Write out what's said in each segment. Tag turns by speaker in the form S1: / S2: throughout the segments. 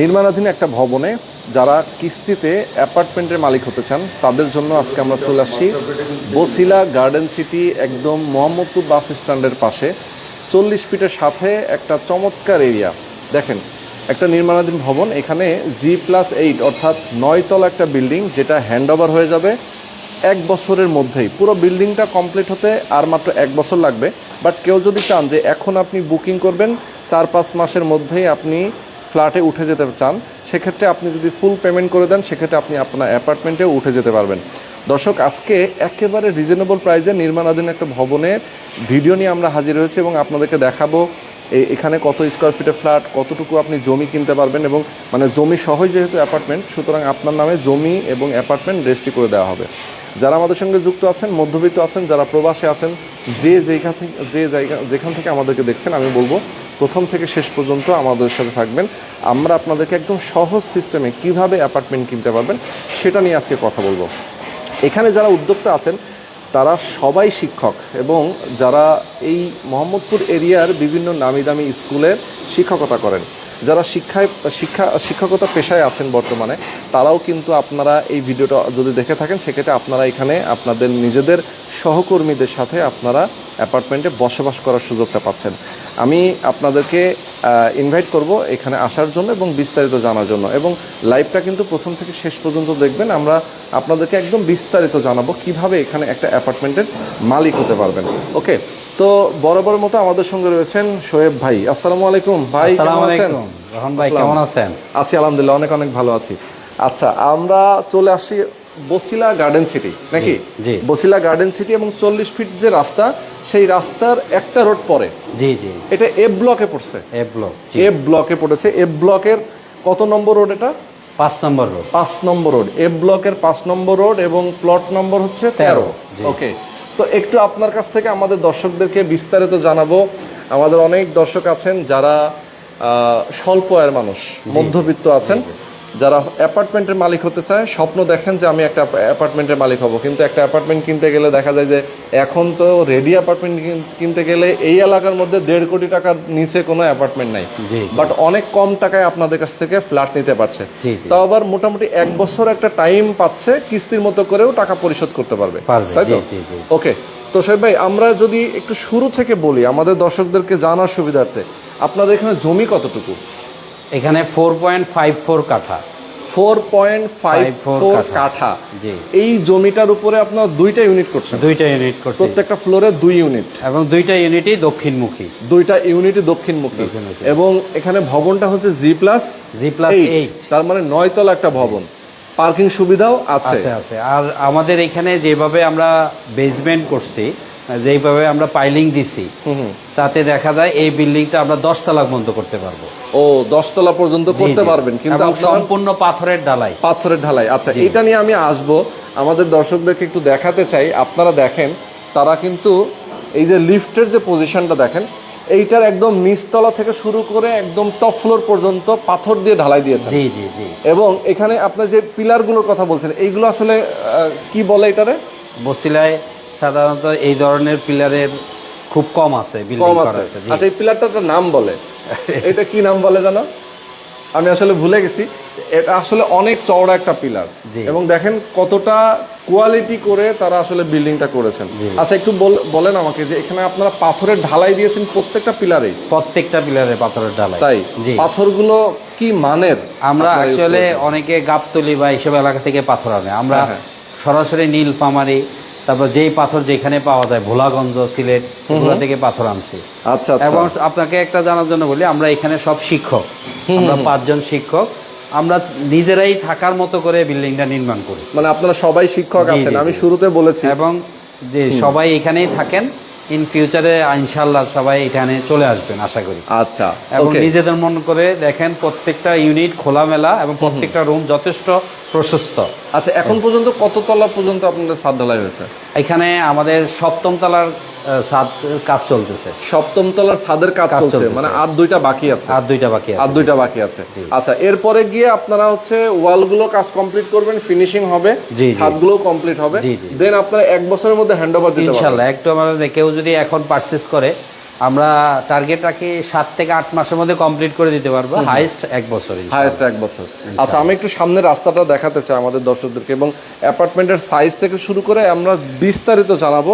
S1: নির্মাণাধীন একটা ভবনে যারা কিস্তিতে অ্যাপার্টমেন্টের মালিক হতে চান, তাদের জন্য আজকে আমরা চলে আসছি বসিলা গার্ডেন সিটি একদম মোহাম্মদপুর বাস স্ট্যান্ডের পাশে। চল্লিশ ফিটের সাথে একটা চমৎকার এরিয়া। দেখেন, একটা নির্মাণাধীন ভবন, এখানে জি প্লাস এইট অর্থাৎ নয়তলা একটা বিল্ডিং, যেটা হ্যান্ড ওভার হয়ে যাবে এক বছরের মধ্যেই। পুরো বিল্ডিংটা কমপ্লিট হতে আর মাত্র এক বছর লাগবে। বাট কেউ যদি চান যে এখন আপনি বুকিং করবেন, চার পাঁচ মাসের মধ্যেই আপনি ফ্ল্যাটে উঠে যেতে চান, সেক্ষেত্রে আপনি যদি ফুল পেমেন্ট করে দেন, সেক্ষেত্রে আপনি আপনার অ্যাপার্টমেন্টেও উঠে যেতে পারবেন। দর্শক, আজকে একেবারে রিজনেবল প্রাইসে নির্মাণাধীন একটা ভবনের ভিডিও নিয়ে আমরা হাজির হয়েছি এবং আপনাদেরকে দেখাবো এখানে কত স্কোয়ার ফিটের ফ্ল্যাট কতটুকু আপনি জমি কিনতে পারবেন এবং মানে জমি সহই যেহেতু অ্যাপার্টমেন্ট সুতরাং আপনার নামে জমি এবং অ্যাপার্টমেন্ট রেজিস্ট্রি করে দেওয়া হবে। যারা আমাদের সঙ্গে যুক্ত আছেন, মধ্যবিত্ত আছেন, যারা প্রবাসে আছেন, যে যেখান থেকে যে জায়গা যেখান থেকে আমাদেরকে দেখছেন, আমি বলব প্রথম থেকে শেষ পর্যন্ত আমাদের সাথে থাকবেন। আমরা আপনাদেরকে একদম সহজ সিস্টেমে কীভাবে অ্যাপার্টমেন্ট কিনতে পারবেন, সেটা নিয়ে আজকে কথা বলব। এখানে যারা উদ্যোক্তা আছেন, তারা সবাই শিক্ষক এবং যারা এই মোহাম্মদপুর এরিয়ার বিভিন্ন নামি দামি স্কুলের শিক্ষকতা করেন। যারা শিক্ষায়, শিক্ষা, শিক্ষকতা পেশায় আছেন বর্তমানে, তারাও কিন্তু আপনারা এই ভিডিওটা যদি দেখে থাকেন, সেক্ষেত্রে আপনারা এখানে আপনাদের নিজেদের সহকর্মীদের সাথে আপনারা অ্যাপার্টমেন্টে বসবাস করার সুযোগটা পাচ্ছেন। আমি আপনাদেরকে ইনভাইট করব এখানে আসার জন্য এবং বিস্তারিত জানার জন্য। এবং লাইভটা কিন্তু প্রথম থেকে শেষ পর্যন্ত দেখবেন। আমরা আপনাদেরকে একদম বিস্তারিত জানাব কীভাবে এখানে একটা অ্যাপার্টমেন্টের মালিক হতে পারবেন। ওকে তো বরাবর মতো আমাদের সঙ্গে রয়েছেন শোয়েব ভাই। আসসালামু আলাইকুম। ভাই কেমন আছেন?
S2: রহমান ভাই কেমন আছেন?
S1: আছি আলহামদুলিল্লাহ অনেক অনেক ভালো আছি। আচ্ছা আমরা চলে আসি বসিলা গার্ডেন সিটি নাকি?
S2: জি।
S1: বসিলা গার্ডেন সিটি এবং চল্লিশ ফিট যে রাস্তা সেই রাস্তার একটা রোড পরে
S2: জি জি।
S1: এটা এফ ব্লকে পড়ছে।
S2: এ ব্লক
S1: এফ ব্লকে পড়েছে। এফ ব্লকের কত নম্বর রোড এটা?
S2: পাঁচ নম্বর রোড
S1: পাঁচ নম্বর রোড এফ ব্লকের পাঁচ নম্বর রোড এবং প্লট নম্বর হচ্ছে তেরো। ওকে তো একটু আপনার কাছ থেকে আমাদের দর্শকদেরকে বিস্তারিত জানাব। আমাদের অনেক দর্শক আছেন যারা স্বল্প আয়ের মানুষ মধ্যবিত্ত আছেন। যারা অ্যাপার্টমেন্টের মালিক হতে চায় স্বপ্ন দেখেন যে আমি একটা অ্যাপার্টমেন্টের মালিক হব। কিন্তু একটা অ্যাপার্টমেন্ট কিনতে গেলে দেখা যায় যে এখন তো রেডি অ্যাপার্টমেন্ট কিনতে গেলে এই এলাকার মধ্যে দেড় কোটি টাকার নিচে কোনো অ্যাপার্টমেন্ট নাই। বাট অনেক কম টাকায় আপনাদের কাছ থেকে ফ্ল্যাট নিতে পারছে। তাও আবার মোটামুটি এক বছর একটা টাইম পাচ্ছে কিস্তির মতো করেও টাকা পরিশোধ করতে পারবে। তাই তো। ওকে তো সাহেব ভাই আমরা যদি একটু শুরু থেকে বলি আমাদের দর্শকদেরকে জানার সুবিধার্থে আপনাদের এখানে জমি কতটুকু?
S2: এখানে ফোর পয়েন্ট ফাইভ ফোর কাঠা।
S1: ফোর পয়েন্ট ফাইভ ফোর
S2: কাঠা। জি।
S1: এই জমিটার উপরে আপনার দুইটা ইউনিট করছেন।
S2: দুইটা ইউনিট করছি।
S1: প্রত্যেকটা ফ্লোরে দুই ইউনিট
S2: এবং দুইটা ইউনিটই দক্ষিণমুখী।
S1: দুইটা ইউনিটই দক্ষিণমুখী। এবং এখানে ভবনটা হচ্ছে G plus
S2: G plus
S1: eight তার মানে নয়তলা একটা ভবন। পার্কিং সুবিধাও আছে।
S2: আছে আর আমাদের এখানে যেভাবে আমরা বেসমেন্ট করছি যেইভাবে আমরা পাইলিং দিছি। তাতে দেখা যায় এই বিল্ডিংটা আমরা দশ তলা বন্ধ করতে পারব।
S1: ও দশতলা পর্যন্ত করতে পারবেন কিন্তু
S2: সম্পূর্ণ পাথরের ঢালাই।
S1: পাথরের ঢালাই। আচ্ছা এটা নিয়ে আমি আসব। আমাদের দর্শকদেরকে একটু দেখাতে চাই। আপনারা দেখেন তারা কিন্তু এই যে লিফটের যে পজিশনটা দেখেন এইটার একদম নিচতলা থেকে শুরু করে একদম টপ ফ্লোর পর্যন্ত পাথর দিয়ে ঢালাই দিয়েছে
S2: জি জি জি।
S1: এবং এখানে আপনার যে পিলারগুলোর কথা বলছেন এইগুলো আসলে কি বলে এটারে?
S2: বসিলায় সাধারণত এই ধরনের পিলারের খুব কম আছে
S1: কম আছে। আচ্ছা এই পিলারটার একটা নাম বলে। এটা কি নাম বলে জানো? আমি আসলে ভুলে গেছি। এটা আসলে অনেক চওড়া একটা পিলার। এবং দেখেন কতটা কোয়ালিটি করে তারা আসলে বিল্ডিংটা করেছেন। আচ্ছা একটু বল- বলেন আমাকে যে এখানে আপনারা পাথরের ঢালাই দিয়েছেন প্রত্যেকটা পিলারে
S2: প্রত্যেকটা পিলারে পাথরের ঢালাই।
S1: তাই? পাথরগুলো কি মানের?
S2: আমরা
S1: করেছেন?
S2: অনেকে গাবতলি বা এইসব এলাকা থেকে পাথর আনে। আমরা
S1: হ্যাঁ, হ্যাঁ।
S2: সরাসরি নীলফামারি তারপর যেই পাথর যেখানে পাওয়া যায় ভোলাগঞ্জ সিলেট এগুলো থেকে পাথর আনছি।
S1: আচ্ছা আচ্ছা।
S2: এবং আপনাকে একটা জানার জন্য বলি আমরা এখানে সব শিক্ষক। আমরা পাঁচজন শিক্ষক। আমরা নিজেরাই থাকার মতো করে বিল্ডিংটা নির্মাণ করি
S1: মানে আপনারা সবাই শিক্ষক আছেন আমি শুরুতে বলেছি।
S2: এবং যে সবাই এখানেই থাকেন ইন ফিউচারে ইনশাল্লাহ সবাই এখানে চলে আসবেন আশা করি।
S1: আচ্ছা
S2: এবং নিজেদের মন করে দেখেন প্রত্যেকটা ইউনিট খোলামেলা এবং প্রত্যেকটা রুম যথেষ্ট প্রশস্ত।
S1: আচ্ছা এখন পর্যন্ত কত তলা পর্যন্ত আপনাদের সাধ্য ঢালাই হয়েছে?
S2: এখানে আমাদের সপ্তম তলার ছাদ কাজ চলতেছে।
S1: সপ্তম তলার ছাদের কাজ চলছে মানে আর দুইটা বাকি আছে।
S2: আর দুইটা বাকি আছে।
S1: আর দুইটা বাকি আছে। আচ্ছা এরপরে গিয়ে আপনারা হচ্ছে ওয়ালগুলো কাজ কমপ্লিট করবেন ফিনিশিং হবে
S2: ছাদগুলো
S1: ছাদগুলো কমপ্লিট হবে। দেন আপনারা এক বছরের মধ্যে হ্যান্ড ওভার দিতে পারবেন।
S2: ইনশাআল্লাহ একটু আমাদের কেউ যদি এখন পারচেজ করে আমরা টার্গেট রাখি সাত থেকে আট মাসের মধ্যে কমপ্লিট করে দিতে পারব। হাইস্ট এক বছর
S1: হাইস্ট এক বছর। আচ্ছা আমি একটু সামনে রাস্তাটা দেখাতে চাই আমাদের দর্শকদেরকে এবং অ্যাপার্টমেন্টের সাইজ থেকে শুরু করে আমরা বিস্তারিত জানাব।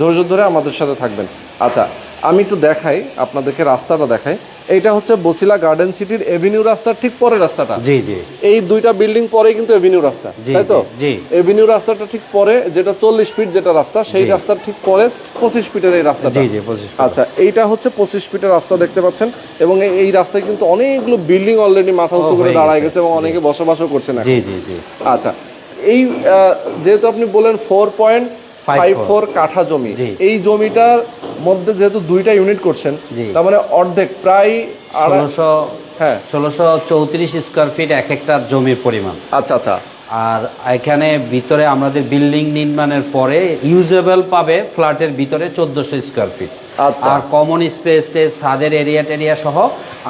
S1: ধৈর্য ধরে আমাদের সাথে থাকবেন। আচ্ছা আমি একটু দেখাই আপনাদেরকে রাস্তাটা দেখাই। এইটা হচ্ছে বসিলা গার্ডেন সিটির এভিনিউ রাস্তার ঠিক পরে রাস্তাটা।
S2: জি জি।
S1: এই দুইটা বিল্ডিং পরেই কিন্তু এভিনিউ রাস্তা তাই তো?
S2: জি।
S1: এভিনিউ রাস্তাটা ঠিক পরে যেটা চল্লিশ ফিট যেটা রাস্তা সেই রাস্তার ঠিক পরে পঁচিশ ফিটের এই রাস্তাটা।
S2: জি জি
S1: আচ্ছা এইটা হচ্ছে পঁচিশ ফিটের রাস্তা দেখতে পাচ্ছেন। এবং এই- রাস্তায় কিন্তু অনেকগুলো বিল্ডিং অলরেডি মাথা উঁচু করে দাঁড়ায় গেছে। এবং অনেকে বসবাসও করছেন এখন।
S2: জি জি। জি
S1: আচ্ছা এই যেহেতু আপনি বলেন ফোর পয়েন্ট ফাইভ ফোর কাঠা জমি। এই জমিটার মধ্যে যেহেতু দুইটা ইউনিট করছেন তার মানে অর্ধেক প্রায়
S2: ষোলোশো
S1: হ্যাঁ।
S2: ষোলোশো চৌত্রিশ স্কোয়ার ফিট এক একটা জমির পরিমাণ।
S1: আচ্ছা আচ্ছা।
S2: আর এখানে ভিতরে আমাদের বিল্ডিং নির্মাণের পরে ইউজেবল পাবে ফ্ল্যাটের ভিতরে চোদ্দশো স্কোয়ার ফিট। আর কমন স্পেস ছাদের এরিয়া টেরিয়া সহ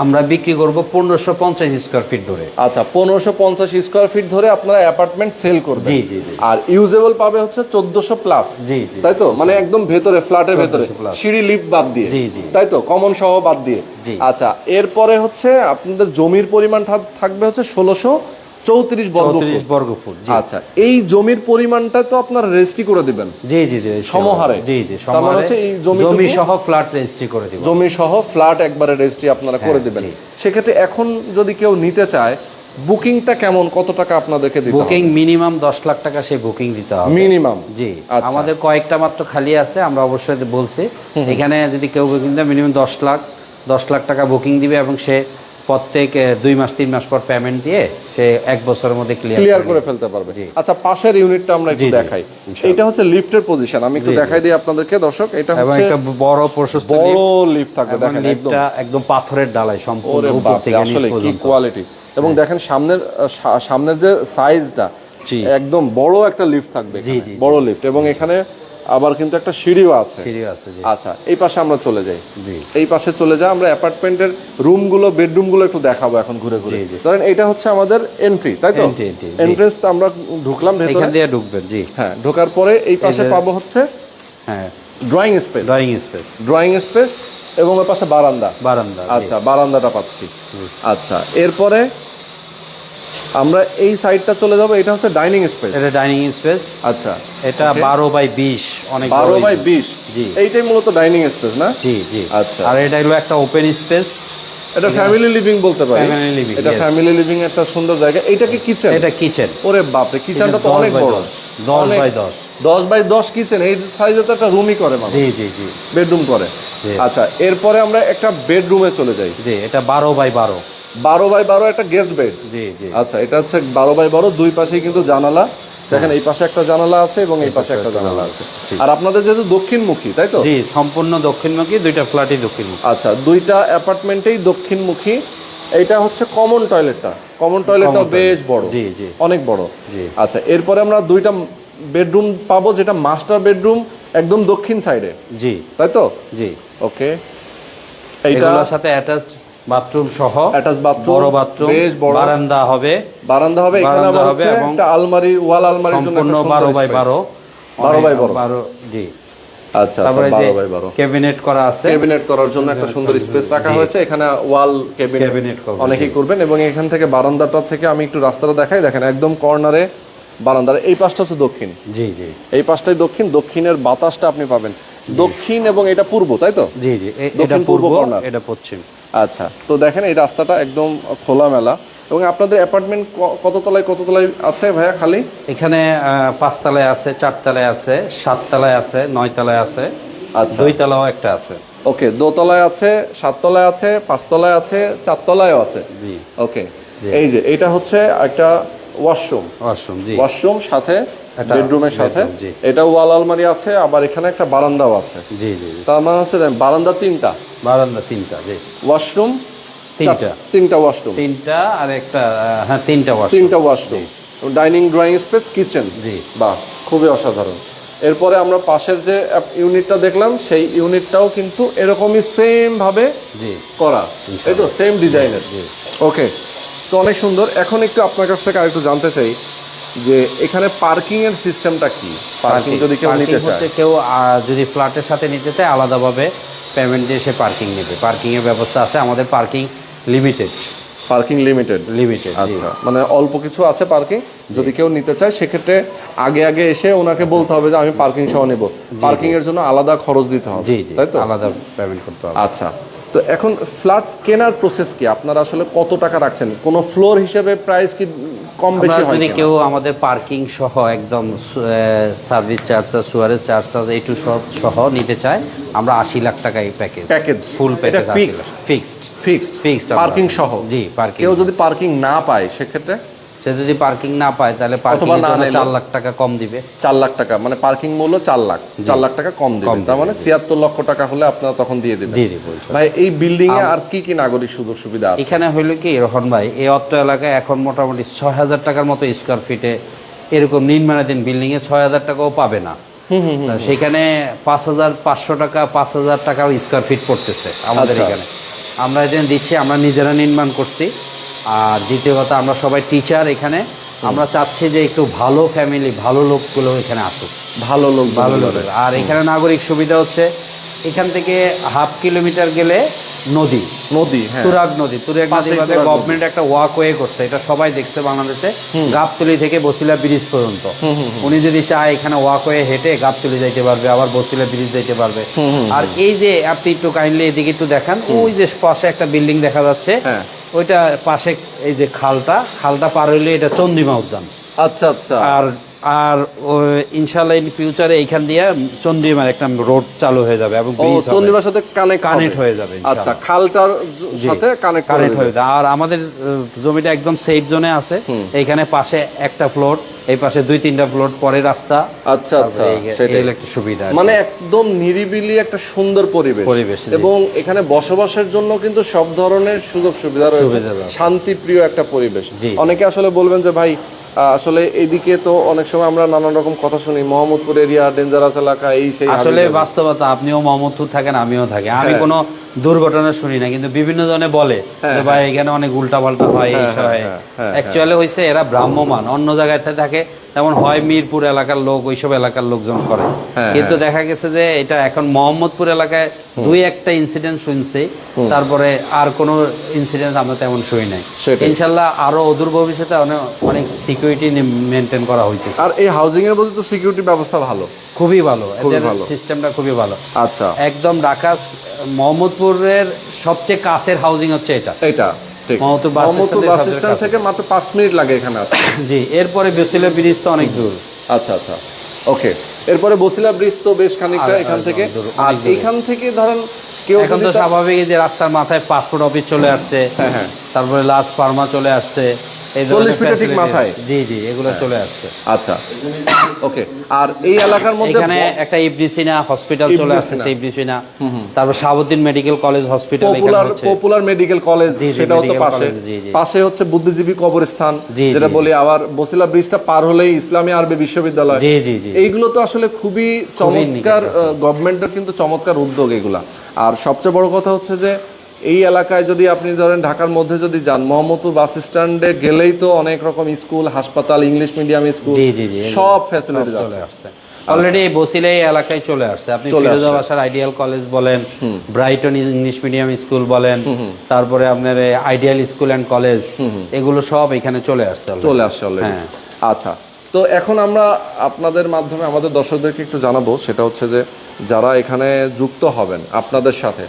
S2: আমরা বিক্রি করব পনেরোশো পঞ্চাশ স্কোয়ার ফিট ধরে।
S1: আচ্ছা পনেরোশো পঞ্চাশ স্কোয়ার ফিট ধরে আপনারা অ্যাপার্টমেন্ট সেল করবেন।
S2: জি, জি।
S1: আর ইউজেবল পাবে হচ্ছে চোদ্দশো প্লাস
S2: জি।
S1: তাই তো? মানে একদম ভেতরে ফ্ল্যাটের ভেতরে।
S2: 1400
S1: সিঁড়ি লিফট বাদ দিয়ে।
S2: জি, জি।
S1: তাই তো? কমন সহ বাদ দিয়ে।
S2: জি।
S1: আচ্ছা এরপরে হচ্ছে আপনাদের জমির পরিমাণ থাকবে হচ্ছে ষোলোশো চৌত্রিশ
S2: চৌত্রিশ বর্গ ফুট
S1: আচ্ছা এই জমির পরিমাণটা তো আপনারা রেজিস্ট্রি করে দিবেন।
S2: জি জি জি
S1: সমহারে?
S2: জি জি
S1: মানে হচ্ছে এই
S2: জমি সহ ফ্ল্যাট রেজিস্ট্রি করে দিব
S1: জমি সহ ফ্ল্যাট একবারে রেজিস্ট্রি আপনারা করে দিবেন। সেক্ষেত্রে এখন যদি কেউ নিতে চায় বুকিংটা কেমন? কত টাকা আপনাদেরকে দিতে
S2: বুকিং মিনিমাম দশ লাখ টাকা সেই বুকিং দিতে হবে।
S1: মিনিমাম।
S2: জি
S1: আচ্ছা।
S2: আমাদের কয়েকটা মাত্র খালি আছে আমরা অবশ্যই বলছি। এখানে যদি কেউ বুকিং দেয় মিনিমাম দশ লাখ দশ লাখ টাকা বুকিং দিবে এবং সে প্রত্যেক দুই মাস তিন মাস পর পেমেন্ট দিয়ে সে এক বছরের মধ্যে ক্লিয়ার
S1: করে ফেলতে পারবে। আচ্ছা পাশের ইউনিটটা আমরা একটু দেখাই। এটা হচ্ছে লিফটের পজিশন আমি একটু দেখাই দিই আপনাদেরকে দর্শক। এটা হচ্ছে
S2: একটা বড় প্রশস্ত
S1: বড় লিফট থাকবে দেখেন
S2: লিফটটা একদম। পাথরের ডালাই সম্পূর্ণ উপর থেকে নিচ
S1: আসলে কি কোয়ালিটি এবং দেখেন সামনের সামনের যে সাইজটা
S2: জি।
S1: একদম বড় একটা লিফট থাকবে বড় লিফট এবং এখানে আবার কিন্তু একটা সিঁড়িও আছে। আচ্ছা এই পাশে আমরা চলে যাই।
S2: জি।
S1: এই পাশে চলে যাই আমরা অ্যাপার্টমেন্টের রুমগুলো বেডরুমগুলো একটু দেখাবো এখন ঘুরে ঘুরে। ধরেন এটা হচ্ছে আমাদের এন্ট্রি তাই তো। এন্ট্রেন্স আমরা ঢুকলাম
S2: এখান দিয়ে ঢুকবেন জি।
S1: হ্যাঁ ঢোকার পরে এই পাশে পাবো হচ্ছে
S2: হ্যাঁ।
S1: Drawing space
S2: drawing space
S1: drawing space এবং ওই পাশে বারান্দা।
S2: বারান্দা
S1: আচ্ছা বারান্দাটা পাচ্ছি। আচ্ছা এরপরে আমরা এই সাইডটা চলে যাব এটা হচ্ছে ডাইনিং স্পেস।
S2: এটা ডাইনিং স্পেস।
S1: আচ্ছা
S2: এটা বারো বাই বিশ অনেক
S1: বারো বাই বিশ?
S2: জি।
S1: এইটাই মূলত ডাইনিং স্পেস না?
S2: জি জি।
S1: আচ্ছা।
S2: আর এটা হলো একটা ওপেন স্পেস।
S1: এটা ফ্যামিলি লিভিং বলতে পারি।
S2: Family living,
S1: এটা ফ্যামিলি লিভিং একটা সুন্দর জায়গা। এটা কি কিচেন
S2: এটা কিচেন
S1: ওরে বাপরে কিচেনটা তো অনেক বড়।
S2: দশ। দশ
S1: অনেক-
S2: বাই দশ।
S1: দশ বাই দশ কিচেন এই সাইজে তো একটা রুমই করে মানুষ।
S2: জি জি জি।
S1: বেডরুম করে। আচ্ছা এরপরে আমরা একটা বেডরুমে চলে যাই।
S2: জি এটা বারো বাই বারো।
S1: বারো বাই বারো একটা গেস্ট বেড
S2: জি জি।
S1: আচ্ছা এটা হচ্ছে বারো বাই বারো দুই পাশেই কিন্তু জানালা। দেখেন এই পাশে একটা জানালা আছে এবং এই পাশে একটা জানালা আছে। আর আপনাদের যেহেতু দক্ষিণমুখী তাই তো?
S2: জি সম্পূর্ণ দক্ষিণমুখী দুইটা ফ্ল্যাটই দক্ষিণমুখী।
S1: আচ্ছা দুইটা অ্যাপার্টমেন্টেই দক্ষিণমুখী। এইটা হচ্ছে কমন টয়লেটটা কমন টয়লেটটা বেশ বড়।
S2: জি, জি।
S1: অনেক বড়।
S2: জি।
S1: আচ্ছা এরপরে আমরা দুইটা বেডরুম পাবো যেটা মাস্টার বেডরুম একদম দক্ষিণ সাইডে
S2: জি।
S1: তাই তো?
S2: জি।
S1: ওকে এইটা
S2: সাথে অ্যাটাচড বাথরুম সহ
S1: Attached bathroom,
S2: বড় বাথরুম
S1: বেশ বড়।
S2: বারান্দা হবে।
S1: বারান্দা হবে এখানে আবার
S2: হবে
S1: একটা আলমারি ওয়াল আলমারির জন্য
S2: সম্পূর্ণ
S1: একটা সুন্দর
S2: বারো বাই
S1: space।
S2: বারো।
S1: বারো বাই বারো।
S2: বারো জি।
S1: আচ্ছা
S2: তারপরে
S1: আচ্ছা
S2: যে ক্যাবিনেট করা আছে।
S1: ক্যাবিনেট করার জন্য একটা সুন্দর স্পেস রাখা হয়েছে। এখানে ওয়াল ক্যাবিনেট অনেকেই করবেন এবং এখান থেকে বারান্দাটা থেকে আমি একটু রাস্তাটা দেখাই। দেখেন একদম কর্নারে বারান্দার। এই পাশটা হচ্ছে দক্ষিণ।
S2: জি জি।
S1: এই পাশটাই দক্ষিণ। দক্ষিণের বাতাসটা আপনি পাবেন। দক্ষিণ এবং এটা পূর্ব তাই তো?
S2: জি জি। এটা
S1: পূর্ব
S2: পূর্ব এটা পশ্চিম।
S1: আচ্ছা তো দেখেন এই রাস্তাটা একদম খোলামেলা। এবং আপনাদের অ্যাপার্টমেন্ট কত তলায় কত তলায় আছে ভাইয়া খালি?
S2: এখানে পাঁচতলায় আছে চারতলায় আছে সাততলায় আছে নয়তলায় আছে
S1: আচ্ছা।
S2: দুই তলাও একটা আছে।
S1: ওকে দোতলায় আছে সাততলায় আছে পাঁচতলায় আছে চারতলায়ও আছে?
S2: জি।
S1: ওকে এই যে এটা হচ্ছে একটা ওয়াশরুম
S2: ওয়াশরুম জি।
S1: ওয়াশরুম সাথে বেডরুমের সাথে?
S2: জি।
S1: এটা ওয়াল আলমারি আছে আবার এখানে একটা বারান্দাও আছে।
S2: জি জি জি।
S1: তার মানে হচ্ছে বারান্দা তিনটা।
S2: বারান্দা তিনটা জি।
S1: ওয়াশরুম?
S2: তিনটা।
S1: তিনটা ওয়াশরুম।
S2: তিনটা আর একটা হ্যাঁ তিনটা ওয়াশরুম।
S1: তিনটা washroom. Dining drawing space kitchen.
S2: জি।
S1: বাহ খুবই অসাধারণ। এরপরে আমরা পাশের যে ইউনিটটা দেখলাম সেই ইউনিটটাও কিন্তু এরকমই সেম ভাবে
S2: জি।
S1: করা। এই তো সেম ডিজাইনের। ওকে তো অনেক সুন্দর। এখন একটু আপনার কাছ থেকে আরেকটু জানতে চাই যে এখানে পার্কিং এর সিস্টেমটা কি? পার্কিং যদি কেউ নিতে চায়।
S2: কেউ যদি ফ্ল্যাটের সাথে নিতে চায় আলাদাভাবে পেমেন্ট দিয়ে সে পার্কিং নেবে। পার্কিংয়ের ব্যবস্থা আছে আমাদের parking limited
S1: parking limited
S2: limited
S1: আচ্ছা মানে অল্প কিছু আছে পার্কিং যদি কেউ নিতে চায় সেক্ষেত্রে আগে আগে এসে ওনাকে বলতে হবে যে আমি পার্কিং সহ নেব। পার্কিং এর জন্য আলাদা খরচ দিতে হবে।
S2: জি জি
S1: তাই তো?
S2: আলাদা পেমেন্ট করতে হবে।
S1: আচ্ছা। তো এখন ফ্ল্যাট কেনার প্রসেস কি? আপনারা আসলে কত টাকা রাখছেন? কোন ফ্লোর হিসেবে প্রাইস কি কম বেশি হয়
S2: যদি কেউ আমাদের পার্কিং সহ একদম সার্ভিস চার্জ সুয়ারেজ চার্জ এই টু সব সহ নিতে চায় আমরা আশি লাখ টাকা এই package
S1: Package?
S2: Full package? Fixed
S1: fixed
S2: fixed
S1: parking সহ?
S2: জি পার্কিং
S1: কেউ যদি পার্কিং না পায় সেক্ষেত্রে?
S2: সে যদি পার্কিং না পায় তাহলে পার্কিং
S1: না
S2: চার লাখ টাকা কম দিবে।
S1: চার লাখ টাকা মানে পার্কিং মূল্য চার লাখ চার লাখ টাকা কম
S2: দিবে,
S1: তার মানে ছিয়াত্তর লক্ষ টাকা হলে আপনারা তখন দিয়ে দিবেন।
S2: দিয়ে দিব
S1: ভাই এই বিল্ডিং এ আর কি কি নাগরিক সুযোগ সুবিধা আছে?
S2: এখানে হইল কি রোহন ভাই এই অত্র এলাকায় এখন মোটামুটি ছয় হাজার টাকার মতো স্কোয়ার ফিটে এরকম নির্মাণাধীন বিল্ডিং এ ছয় হাজার টাকাও পাবে না। সেখানে পাঁচ হাজার পাঁচশো টাকা পাঁচ হাজার টাকা স্কোয়ার ফিট পড়তেছে আমাদের
S1: আচ্ছা।
S2: এখানে। আমরা এখানে দিচ্ছি আমরা নিজেরা নির্মাণ করছি। আর দ্বিতীয় কথা আমরা সবাই টিচার এখানে। আমরা চাচ্ছি যে একটু ভালো ফ্যামিলি ভালো লোকগুলো এখানে আসুক।
S1: ভালো লোক
S2: ভালো লোক আর এখানে নাগরিক সুবিধা হচ্ছে এখান থেকে হাফ কিলোমিটার গেলে নদী।
S1: নদী হ্যাঁ।
S2: তুরাগ নদী। তুরাগ নদী। গভর্নমেন্ট একটা ওয়াকওয়ে করছে এটা সবাই দেখছে বাংলাদেশে। গাবতলি থেকে বসিলা ব্রিজ পর্যন্ত। উনি যদি চায় এখানে ওয়াকওয়ে হেঁটে গাবতলি যাইতে পারবে আবার বসিলা ব্রিজ যাইতে পারবে। আর এই যে আপনি একটু কাইন্ডলি এদিকে একটু দেখান ওই যে পাশে একটা বিল্ডিং দেখা যাচ্ছে।
S1: হ্যাঁ।
S2: ওইটা পাশে এই যে খালটা খালটা পার হইলে এটা চন্দ্রিমা উদ্যান।
S1: আচ্ছা আচ্ছা।
S2: আর আর ইনশাল্লাহ ইন ফিউচারে এইখান দিয়ে চন্দ্রিমার একটা রোড চালু হয়ে যাবে এবং।
S1: চন্দ্রিমার সাথে কানেক্ট
S2: Connect হয়ে যাবে,
S1: আচ্ছা খালটার সাথে কানেক্ট
S2: কারেন্ট হয়ে যায় আর আমাদের জমিটা একদম সেফ জোনে আছে। এইখানে পাশে একটা ফ্লোর এই পাশে দুই তিনটা ফ্লোর পরে রাস্তা।
S1: আচ্ছা আচ্ছা সেটাই।
S2: একটা সুবিধা
S1: মানে একদম নিরিবিলি একটা সুন্দর পরিবেশ।
S2: পরিবেশ,
S1: এবং এখানে বসবাসের জন্য কিন্তু সব ধরনের সুযোগ সুবিধা রয়েছে। শান্তিপ্রিয় একটা পরিবেশ। অনেকে আসলে বলবেন যে ভাই আসলে এদিকে তো অনেক সময় আমরা নানান রকম কথা শুনি মোহাম্মদপুর এরিয়া ডেঞ্জারাস এলাকা এই সেই
S2: আসলে বাস্তবতা আপনিও মোহাম্মদপুর থাকেন আমিও থাকি আমি
S1: হ্যাঁ।
S2: কোনো দুর্ঘটনা শুনি না কিন্তু বিভিন্ন জনে বলে ভাই এখানে অনেক উল্টা পাল্টা হয় এই
S1: হ্যাঁ,
S2: হয়।
S1: হ্যাঁ, হ্যাঁ,
S2: অ্যাকচুয়ালি হয়েছে এরা ব্রাহ্মমান অন্য জায়গায় থাকে যেমন হয় মিরপুর এলাকার লোক ওইসব এলাকার লোকজন করে।
S1: হ্যাঁ,
S2: কিন্তু দেখা গেছে যে এটা এখন মোহাম্মদপুর এলাকায় দুই একটা ইনসিডেন্ট শুনছি তারপরে আর কোনো ইনসিডেন্ট আমরা তেমন শুনি নাই। ইনশাল্লাহ আরও অদূর ভবিষ্যতে অনেক অনেক সিকিউরিটি মেনটেন করা হইতেছে।
S1: আর এই হাউজিং এর মধ্যে তো সিকিউরিটি ব্যবস্থা ভালো।
S2: খুবই ভালো। সিস্টেমটা খুবই ভালো।
S1: আচ্ছা।
S2: একদম ঢাকা মোহাম্মদপুরের সবচেয়ে কাছের হাউজিং হচ্ছে এটা।
S1: এটা। থেকে মাত্র পাঁচ মিনিট লাগে এখানে আসতে।
S2: জি এরপরে বেসিলা ব্রিজ তো অনেক দূর।
S1: আচ্ছা আচ্ছা। ওকে এরপরে বসিলা ব্রিজ তো বেশ খানিকটা
S2: আর-
S1: এখান থেকে। আর এখান থেকে ধরেন কেউ
S2: এখন তো স্বাভাবিক যে রাস্তার মাথায় পাসপোর্ট অফিস চলে আসছে।
S1: হ্যাঁ, হ্যাঁ।
S2: তারপরে লাস্ট ফার্মা চলে আসছে। এই
S1: 40
S2: ধরনের
S1: ফিটের ঠিক মাথায়?
S2: জি জি এগুলো চলে আসছে।
S1: আচ্ছা। ওকে। আর এই এলাকার মধ্যে
S2: এখানে একটা ইবরিসিনা হসপিটাল চলে আসছে
S1: ইবরিসিনা।
S2: তারপর Shahabuddin medical college hospital
S1: popular popular medical college সেটাও তো পাশে। পাশে হচ্ছে বুদ্ধিজীবী কবরস্থান যেটা বলি আবার বসিলা ব্রিজটা পার হলেই ইসলামী আরবি বিশ্ববিদ্যালয়।
S2: জি জি জি।
S1: এইগুলো তো আসলে খুবই চমৎকার গভর্নমেন্টের কিন্তু চমৎকার উদ্যোগ এগুলা। আর সবচেয়ে বড় কথা হচ্ছে যে এই এলাকায় যদি আপনি ধরেন ঢাকার মধ্যে যদি যান মোহাম্মদপুর বাস স্ট্যান্ডে গেলেই তো অনেক রকম স্কুল হাসপাতাল ইংলিশ মিডিয়াম স্কুল সব ফ্যাসিলিটি
S2: আসছে। অলরেডি বসিলে এই এলাকায় চলে আসছে। আপনি ফিরোজা বাসার আইডিয়াল কলেজ বলেন ব্রাইটন ইংলিশ মিডিয়াম স্কুল বলেন তারপরে আপনার আইডিয়াল স্কুল অ্যান্ড কলেজ এগুলো সব এখানে চলে আসছে
S1: চলে আসছে
S2: হ্যাঁ।
S1: আচ্ছা। তো এখন আমরা আপনাদের মাধ্যমে আমাদের দর্শকদেরকে একটু জানাব সেটা হচ্ছে যে যারা এখানে যুক্ত হবেন আপনাদের সাথে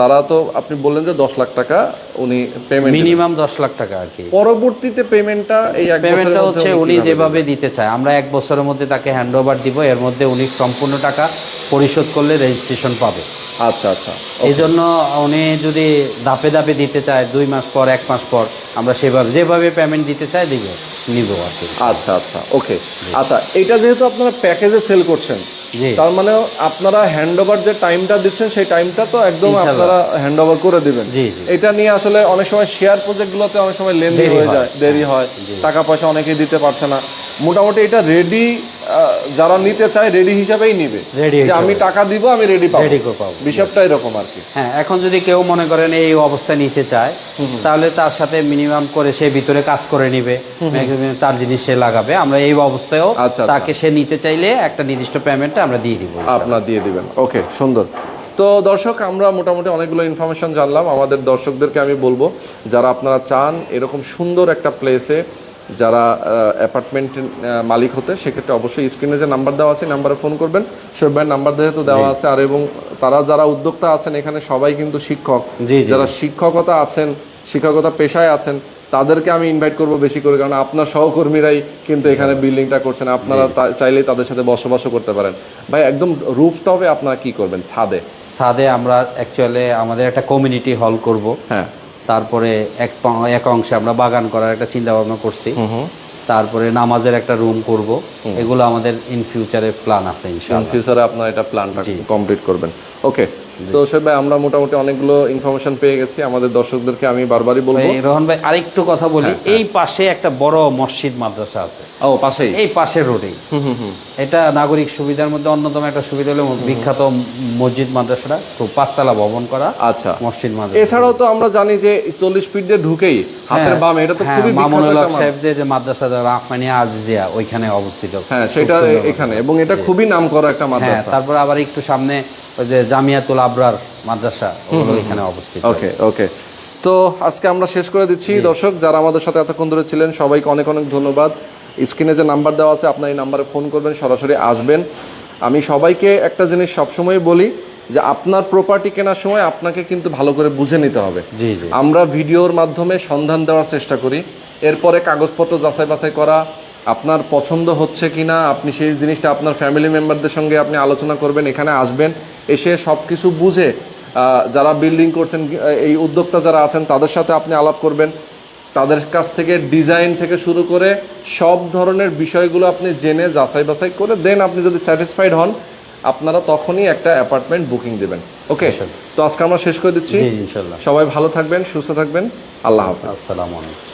S1: তারা তো আপনি বললেন যে দশ লাখ টাকা উনি পেমেন্ট
S2: মিনিমাম দশ লাখ টাকা আর কি।
S1: পরবর্তীতে পেমেন্টটা এই
S2: পেমেন্টটা হচ্ছে উনি যেভাবে দিতে চায়। আমরা এক বছরের মধ্যে তাকে হ্যান্ড ওভার দিব এর মধ্যে উনি সম্পূর্ণ টাকা পরিশোধ করলে রেজিস্ট্রেশন পাবে।
S1: আচ্ছা আচ্ছা।
S2: এই জন্য উনি যদি ধাপে ধাপে দিতে চায় দুই মাস পর এক মাস পর আমরা সেভাবে যেভাবে পেমেন্ট দিতে চাই দিব নিব আর কি।
S1: আচ্ছা আচ্ছা। ওকে আচ্ছা এটা যেহেতু আপনারা প্যাকেজে সেল করছেন তার মানে আপনারা হ্যান্ড ওভার যে টাইমটা দিচ্ছেন সেই টাইমটা তো একদম আপনারা হ্যান্ড ওভার করে দিবেন। এটা নিয়ে আসলে অনেক সময় শেয়ার প্রজেক্টগুলোতে অনেক সময় লেনদেন হয়ে যায় দেরি হয় টাকা পয়সা অনেকেই দিতে পারছে না। মোটামুটি এটা রেডি যারা নিতে চায় রেডি হিসাবেই নিবে। যে আমি টাকা দিব আমি রেডি পাবো।
S2: করে পাবো।
S1: বিষয়টা এরকম আর কি।
S2: হ্যাঁ এখন যদি কেউ মনে করেন এই অবস্থা নিতে চায় তাহলে তার সাথে মিনিমাম করে সে ভিতরে কাজ করে নিবে। তার জিনিস সে লাগাবে। আমরা এই অবস্থায়ও
S1: আচ্ছা, আচ্ছা।
S2: তাকে সে নিতে চাইলে একটা নির্দিষ্ট পেমেন্ট আমরা দিয়ে দিব।
S1: আপনার দিয়ে দিবেন। ওকে সুন্দর। তো দর্শক আমরা মোটামুটি অনেকগুলো ইনফরমেশন জানলাম। আমাদের দর্শকদেরকে আমি বলব যারা আপনারা চান এরকম সুন্দর একটা প্লেসে যারা অ্যাপার্টমেন্ট মালিক হতে সেক্ষেত্রে অবশ্যই স্ক্রিনে যে নাম্বার দেওয়া আছে নাম্বারে ফোন করবেন। শোয়েব ভাইয়ের নাম্বার যেহেতু দেওয়া আছে আর এবং তারা যারা উদ্যোক্তা আছেন এখানে সবাই কিন্তু শিক্ষক। যারা শিক্ষকতা আছেন শিক্ষকতা পেশায় আছেন তাদেরকে আমি ইনভাইট করব বেশি করে কারণ আপনার সহকর্মীরাই কিন্তু এখানে বিল্ডিংটা করছেন। আপনারা চাইলেই তাদের সাথে বসবাসও করতে পারেন। ভাই একদম রুফটপে আপনারা কি করবেন? ছাদে?
S2: ছাদে আমরা অ্যাকচুয়ালি আমাদের একটা কমিউনিটি হল করব।
S1: হ্যাঁ।
S2: তারপরে এক এক অংশে আমরা বাগান করার একটা চিন্তা ভাবনা করছি তারপরে নামাজের একটা রুম করব। এগুলো আমাদের ইন ফিউচারে প্ল্যান আছে
S1: ইন ফিউচারে আপনারা এটা প্ল্যানটা কমপ্লিট করবেন। ওকে তো সে ভাই আমরা মোটামুটি অনেকগুলো ইনফরমেশন পেয়ে গেছি। আমাদের দর্শকদেরকে আমি বারবারই বলব।
S2: রোহন ভাই আরেকটু কথা বলি।
S1: হ্যাঁ,
S2: এই পাশে একটা বড় মসজিদ মাদ্রাসা আছে।
S1: ও পাশেই।
S2: এই পাশের রোডেই এটা নাগরিক সুবিধার মধ্যে অন্যতম একটা সুবিধা হলো বিখ্যাত মসজিদ মাদ্রাসাটা খুব পাঁচতলা ভবন করা
S1: আচ্ছা।
S2: মসজিদ মাদ্রাসা।
S1: এছাড়াও তো আমরা জানি যে চল্লিশ ফিট দিয়ে ঢুকেই হাতের বামে। এটা তো
S2: হ্যাঁ,
S1: খুবই
S2: মামুনুল হক সাহেব যে যে মাদ্রাসা রাহমানিয়া আজিজিয়া ওইখানে অবস্থিত।
S1: হ্যাঁ সেটা এখানে। এবং এটা খুবই নাম করা একটা
S2: হ্যাঁ
S1: মাদ্রাসা।
S2: তারপর আবার একটু সামনে ওই যে জামিয়াতুল আবরার মাদ্রাসা এখানে অবস্থিত।
S1: ওকে ওকে। তো আজকে আমরা শেষ করে দিচ্ছি। দর্শক যারা আমাদের সাথে এতক্ষণ ধরে ছিলেন সবাইকে অনেক অনেক ধন্যবাদ। স্ক্রিনে যে নাম্বার দেওয়া আছে আপনার এই নাম্বারে ফোন করবেন সরাসরি আসবেন। আমি সবাইকে একটা জিনিস সবসময় বলি যে আপনার প্রপার্টি কেনার সময় আপনাকে কিন্তু ভালো করে বুঝে নিতে হবে।
S2: জি জি।
S1: আমরা ভিডিওর মাধ্যমে সন্ধান দেওয়ার চেষ্টা করি। এরপরে কাগজপত্র যাচাই বাছাই করা আপনার পছন্দ হচ্ছে কিনা আপনি সেই জিনিসটা আপনার ফ্যামিলি মেম্বারদের সঙ্গে আপনি আলোচনা করবেন এখানে আসবেন। এসে সব কিছু বুঝে যারা বিল্ডিং করছেন এই উদ্যোক্তা যারা আছেন তাদের সাথে আপনি আলাপ করবেন। তাদের কাছ থেকে ডিজাইন থেকে শুরু করে সব ধরনের বিষয়গুলো আপনি জেনে যাচাই বাছাই করে দেন। আপনি যদি স্যাটিসফাইড হন আপনারা তখনই একটা অ্যাপার্টমেন্ট বুকিং দেবেন। ওকে তো আজকে আমরা শেষ করে দিচ্ছি।
S2: ইনশাল্লাহ।
S1: সবাই ভালো থাকবেন সুস্থ থাকবেন। আল্লাহ হাফেজ।
S2: আসসালামু আলাইকুম।